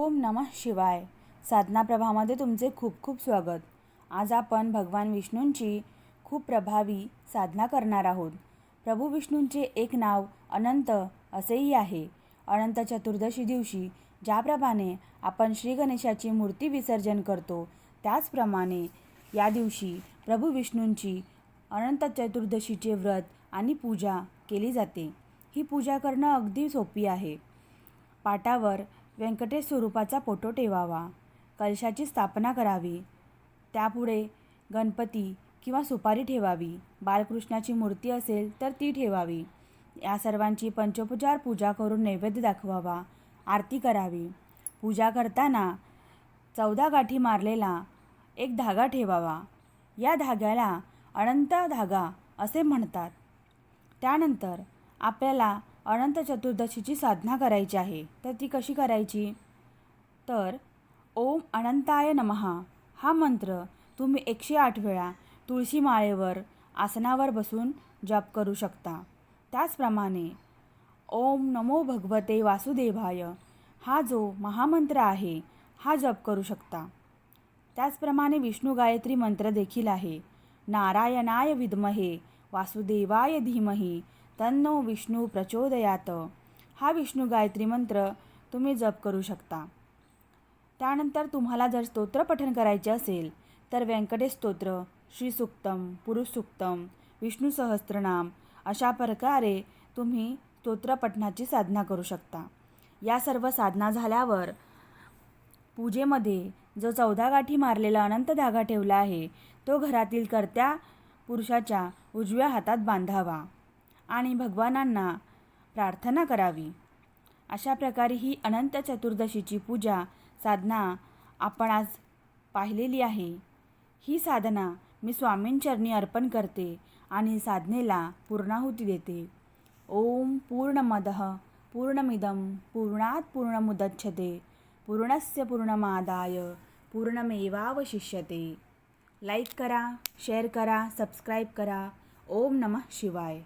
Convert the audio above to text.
ओम नमः शिवाय. साधना प्रभामध्ये तुमचे खूप खूप स्वागत. आज आपण भगवान विष्णूंची खूप प्रभावी साधना करणार आहोत. प्रभू विष्णूंचे एक नाव अनंत असेही आहे. अनंत चतुर्दशी दिवशी ज्याप्रमाणे आपण श्री गणेशाची मूर्ती विसर्जन करतो त्याचप्रमाणे या दिवशी प्रभू विष्णूंची अनंत चतुर्दशीचे व्रत आणि पूजा केली जाते. ही पूजा करणं अगदी सोपी आहे. पाटावर व्यंकटेश स्वरूपाचा फोटो ठेवावा. कलशाची स्थापना करावी. त्यापुढे गणपती किंवा सुपारी ठेवावी. बालकृष्णाची मूर्ती असेल तर ती ठेवावी. या सर्वांची पंचोपचार पूजा करून नैवेद्य दाखवावा. आरती करावी. पूजा करताना चौदा गाठी मारलेला एक धागा ठेवावा. या धाग्याला अनंत धागा असे म्हणतात. त्यानंतर आपल्याला अनंत चतुर्दशीची साधना करायची आहे. तर ती कशी करायची? तर ओम अनंताय नमहा हा मंत्र तुम्ही एकशे आठ वेळा तुळशी माळेवर आसनावर बसून जप करू शकता. त्याचप्रमाणे ओम नमो भगवते वासुदेवाय. हा जो महामंत्र आहे हा जप करू शकता. त्याचप्रमाणे विष्णू गायत्री मंत्र देखील आहे. नारायणाय विद्महे वासुदेवाय धीमही. तन्नो विष्णू प्रचोदयात. हा विष्णू गायत्री मंत्र तुम्ही जप करू शकता. त्यानंतर तुम्हाला जर स्तोत्र पठण करायचे असेल तर व्यंकटेश स्तोत्र श्रीसुक्तम पुरुष सुक्तम विष्णू सहस्त्रनाम अशा प्रकारे तुम्ही स्तोत्र पठणाची साधना करू शकता. या सर्व साधना झाल्यावर पूजेमध्ये जो चौदा गाठी मारलेला अनंत धागा ठेवला आहे तो घरातील कर्त्या पुरुषाच्या उजव्या हातात बांधावा. आणि भगवानांना प्रार्थना करावी. अशा प्रकारे ही अनंत चतुर्दशीची पूजा साधना आपण आज पाहिलेली आहे. ही साधना मी स्वामींचरणी अर्पण करते आणि साधनेला पूर्णाहुती देते. ओम पूर्णमद पूर्णमिदं पूर्णात पूर्णमुदच्छते पूर्णस्य पूर्णमादाय पूर्णमेवावशिष्यते. लाईक करा शेअर करा सबस्क्राईब करा. ओम नमः शिवाय.